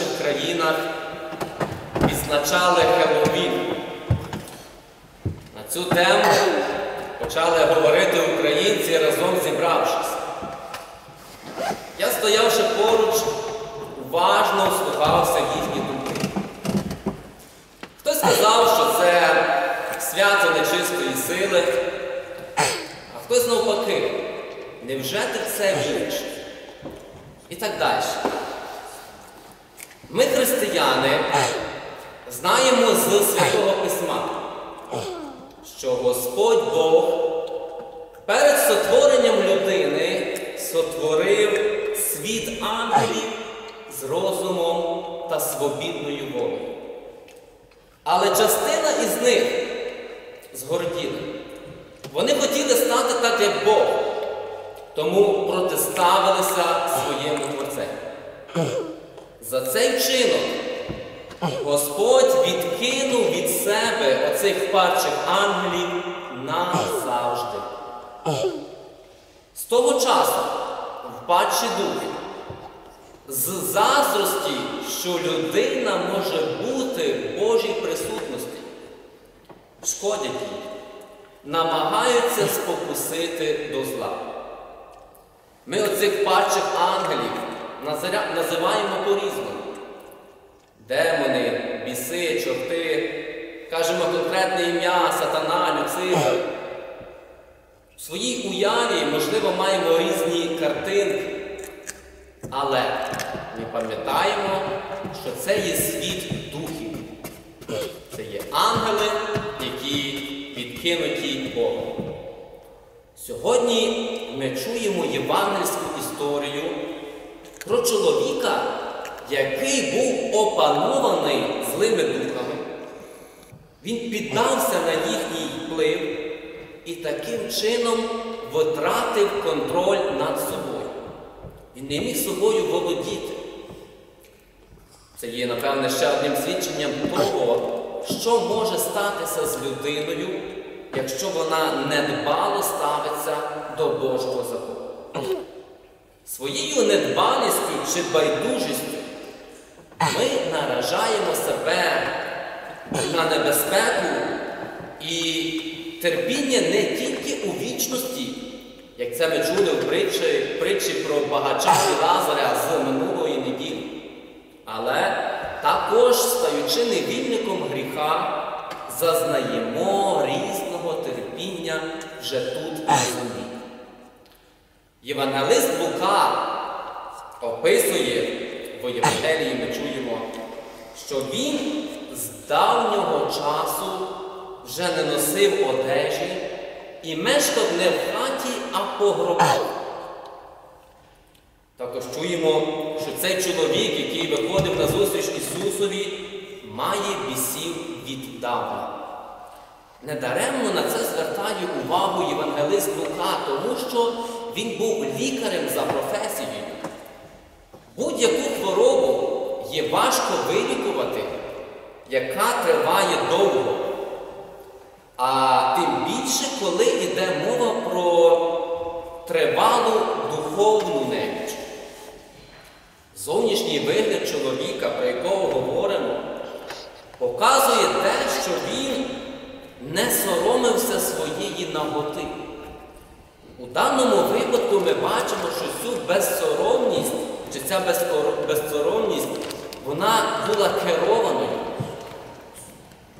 інших країнах відзначали Хеллоуін. На цю тему почали говорити українці разом зібравшись. Я стоявши поруч, уважно вслухався в їхні думки. Хтось сказав, що це свято нечистої сили, а хтось навпаки, невже ти в це віриш? І так далі. Ми, християни, знаємо з Святого Письма, що Господь Бог перед сотворенням людини сотворив світ ангелів з розумом та свобідною волею. Але частина із них згорділа. Вони хотіли стати так, як Бог, тому протиставилися своєму Творцеві. За цей вчинок Господь відкинув від себе оцих падших ангелів назавжди. З того часу впадші духи, з заздрості, що людина може бути в Божій присутності, шкодять їй, намагаються спокусити до зла. Ми оцих падших ангелів називаємо по-різному. Демони, біси, чорти, кажемо конкретне ім'я, сатана, Люцифер. В своїй уяві, можливо, маємо різні картинки, але ми пам'ятаємо, що це є світ духів. Це є ангели, які відкинуті Богом. Сьогодні ми чуємо євангельську історію про чоловіка, який був опанований злими духами. Він піддався на їхній вплив і таким чином втратив контроль над собою. Він не міг собою володіти. Це є, напевне, ще одним свідченням того, що може статися з людиною, якщо вона недбало ставиться до Божого закону. Своєю недбалістю чи байдужістю ми наражаємо себе на небезпеку і терпіння не тільки у вічності, як це ми чули в притчі, притчі про багача і Лазаря з минулої неділі, але також, стаючи невільником гріха, зазнаємо різного терпіння вже тут на землі. Євангелист Лука описує в Євангелії, ми чуємо, що він з давнього часу вже не носив одежі і мешкав не в хаті, а по гробах. Також чуємо, що цей чоловік, який виходив на зустріч Ісусові, має бісів від дава. Недаремно на це звертає увагу євангелист Лука, тому що він був лікарем за професією. Будь-яку хворобу є важко вилікувати, яка триває довго. А тим більше, коли йде мова про тривалу духовну неміч. Зовнішній вигляд чоловіка, про якого говоримо, показує те, що він не соромився своєї наготи. У даному випадку ми бачимо, що цю безсоромність, чи ця безсоромність, вона була керованою.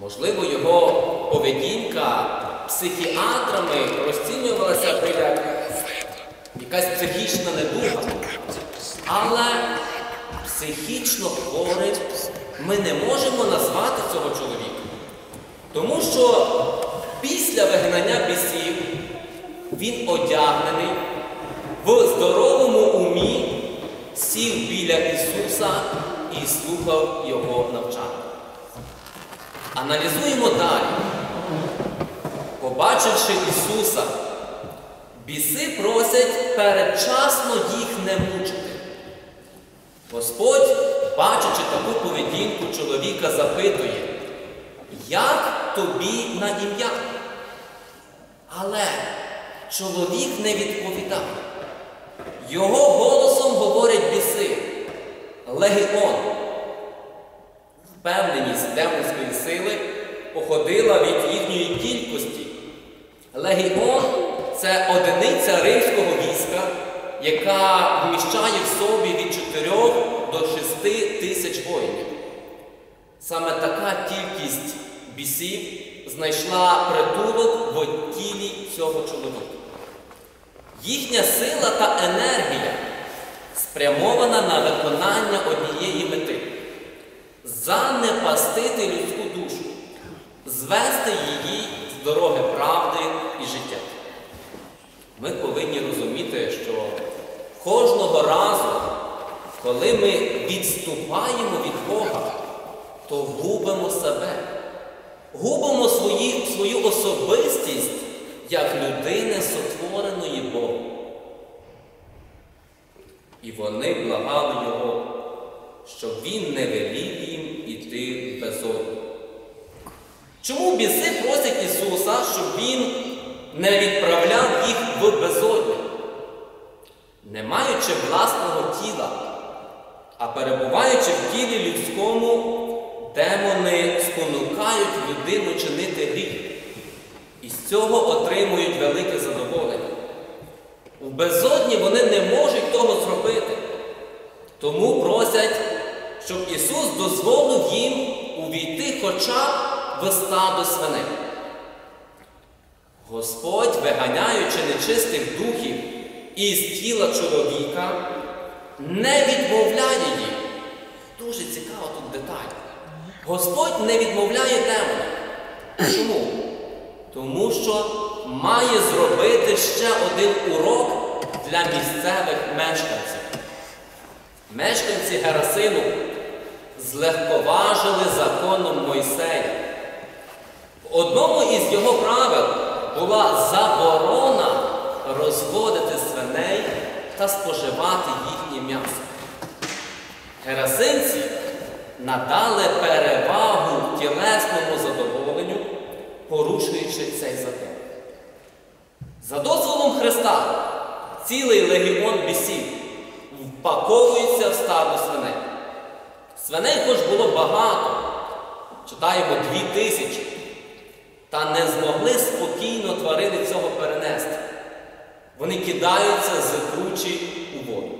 Можливо, його поведінка психіатрами розцінювалася як якась психічна недуга. Але психічно хворим ми не можемо назвати цього чоловіка. Тому що після вигнання бісів він одягнений в здоровому умі, сів біля Ісуса і слухав Його навчання. Аналізуємо далі. Побачивши Ісуса, біси просять передчасно їх не мучити. Господь, бачачи таку поведінку чоловіка, запитує, як тобі на ім'я? Але чоловік не відповідав. Його голосом говорять біси, легіон, впевненість демонської сили походила від їхньої кількості. Легіон це одиниця римського війська, яка вміщає в собі від 4 до 6 тисяч воїнів. Саме така кількість бісів знайшла притулок в тілі цього чоловіка. Їхня сила та енергія спрямована на виконання однієї мети занепастити людську душу, звести її з дороги правди і життя. Ми повинні розуміти, що кожного разу, коли ми відступаємо від Бога, то губимо себе, губимо свої, свою особистість як людини, сотвореної Богом. І вони благали Його, щоб він не велів їм іти в безодню. Чому біси просять Ісуса, щоб Він не відправляв їх в безодню? Не маючи власного тіла, а перебуваючи в тілі людському, демони спонукають людину чинити гріх. І з цього отримують велике задоволення. У безодні вони не можуть того зробити. Тому просять, щоб Ісус дозволив їм увійти хоча б в стадо свиней. Господь, виганяючи нечистих духів із тіла чоловіка, не відмовляє їх. Дуже цікава тут деталь. Господь не відмовляє демонам. Чому? Тому що має зробити ще один урок для місцевих мешканців. Мешканці Герасину злегковажили законом Мойсея. В одному із його правил була заборона розводити свиней та споживати їхнє м'ясо. Герасинці надали перевагу тілесному задоволенню, порушуючи цей закон. За дозволом Христа цілий легіон бісів впаковується в стадо свиней. Свиней хоч було багато, читаємо дві тисячі, та не змогли спокійно тварини цього перенести. Вони кидаються з кручі у воду.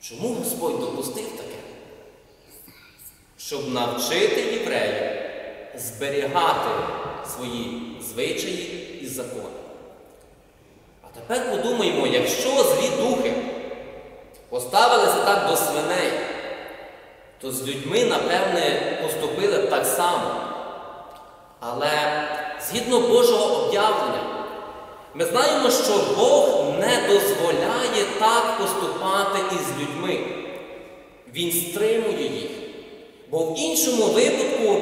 Чому Господь допустив таке? Щоб навчити євреїв зберігати свої звичаї і закони. А тепер подумаємо, якщо злі духи поставилися так до свиней, то з людьми, напевне, поступили так само. Але згідно Божого об'явлення, ми знаємо, що Бог не дозволяє так поступати із людьми. Він стримує їх. Бо в іншому випадку,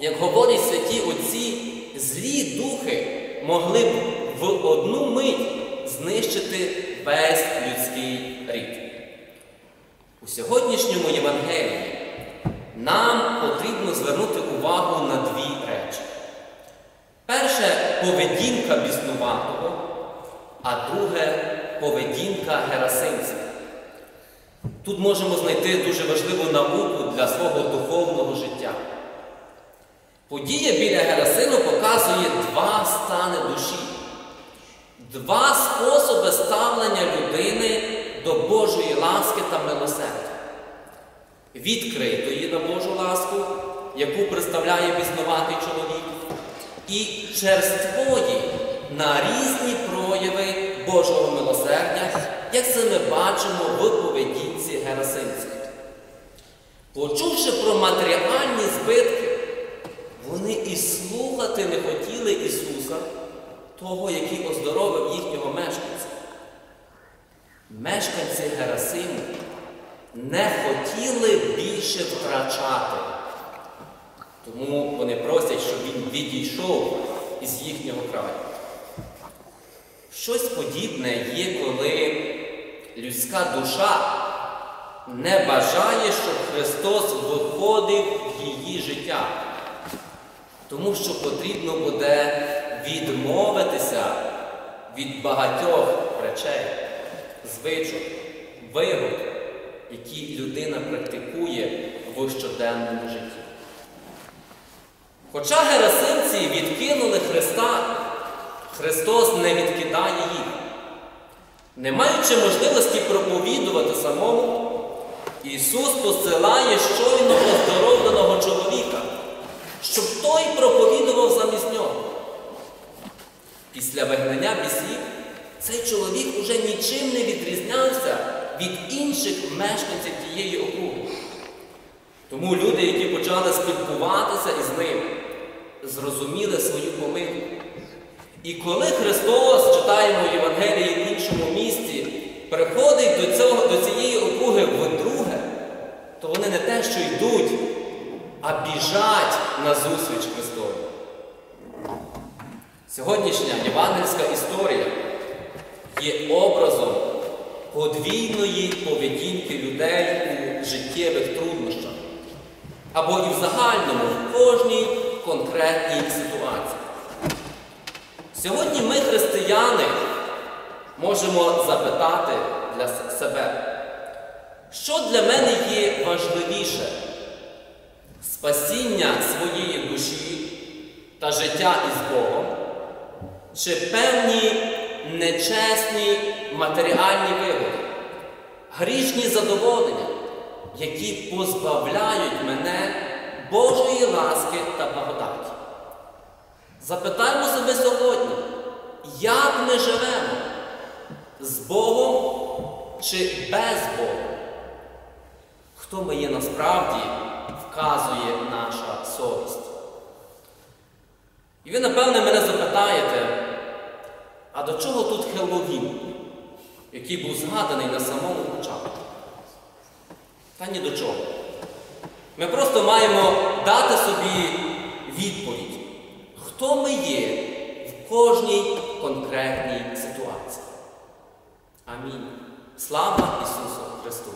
як говорять святі отці, злі духи могли б в одну мить знищити весь людський рід. У сьогоднішньому Євангелії нам потрібно звернути увагу на дві речі. Перше поведінка біснуватого, а друге поведінка герасинців. Тут можемо знайти дуже важливу науку для свого духовного життя. Подія біля Герасину показує два стани душі, два способи ставлення людини до Божої ласки та милосердя. Відкритої на Божу ласку, яку представляє біснуватий чоловік, і черствої на різні прояви Божого милосердя, як це ми бачимо в поведінці герасинців. Почувши про матеріальні збитки, вони і слухати не хотіли Ісуса, того, який оздоровив їхнього мешканця. Мешканці Герасиму не хотіли більше втрачати. Тому вони просять, щоб він відійшов із їхнього краю. Щось подібне є, коли людська душа не бажає, щоб Христос виходив в її життя. Тому що потрібно буде відмовитися від багатьох речей, звичок, вигод, які людина практикує в щоденному житті. Хоча герасимці відкинули Христа, Христос не відкидає їх. Не маючи можливості проповідувати самому, Ісус посилає щойно оздоровленого чоловіка, щоб той проповідував замість нього. Після вигнання бісів цей чоловік уже нічим не відрізнявся від інших мешканців тієї округи. Тому люди, які почали спілкуватися із ним, зрозуміли свою помилку. І коли Христос, читаємо Євангелії в іншому місті, приходить до, цього, до цієї округи вдруге, то вони не те, що йдуть, а біжать на зустріч Христові. Сьогоднішня євангельська історія є образом подвійної поведінки людей у життєвих труднощах або і в загальному в кожній конкретній ситуації. Сьогодні ми, християни, можемо запитати для себе, що для мене є важливіше? Спасіння своєї душі та життя із Богом, чи певні нечесні матеріальні вигоди, грішні задоволення, які позбавляють мене Божої ласки та благодаті. Запитаємо себе сьогодні, як ми живемо? З Богом чи без Бога? Хто ми є насправді, вказує наша совість. І ви, напевне, мене запитаєте, а до чого тут Хеллоуін, який був згаданий на самому початку? Та ні до чого. Ми просто маємо дати собі відповідь, хто ми є в кожній конкретній ситуації. Амінь. Слава Ісусу Христу!